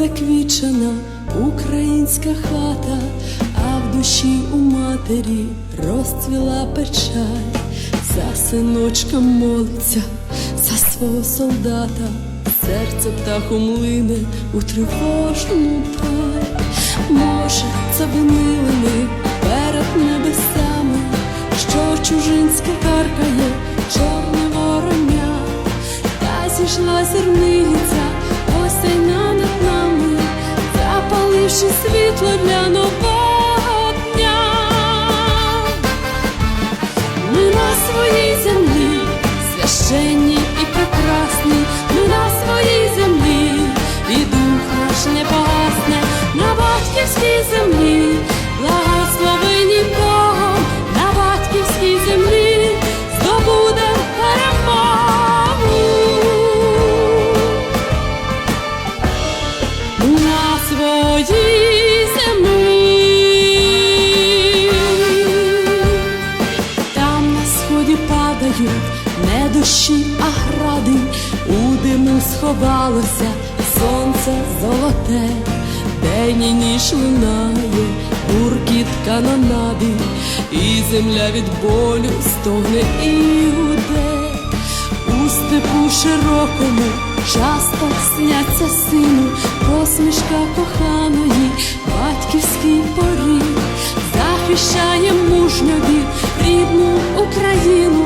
заквічена українська хата, а в душі у матері розцвіла печаль, за синочка молиться, за свого солдата, серце птахом лине у тривожну даль. Може, завинили ми перед небесами, що чужинське каркає, чорне вороня, та зійшла зірниця, запаливши світло для нового своїй. Там на сході падають не дощі, а у диму сховалося сонце золоте, день і ніч лунає, гуркіт канонади, і земля від болю стогне і гуде. У степу широкому часто сняться сину, посмішка коханої, батьківський поріг, захищає мужньові рідну Україну,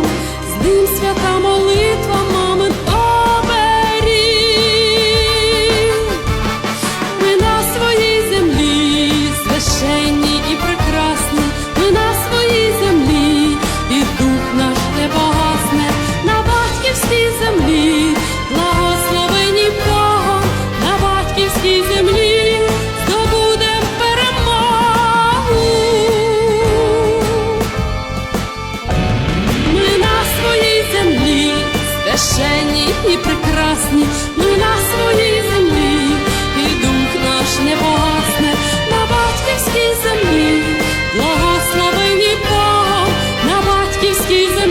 з ним свята молитва, всі прекрасні, ну ми на своїй землі, і дух наш не погасне на батьківській землі, благословені Богом на батьківській землі.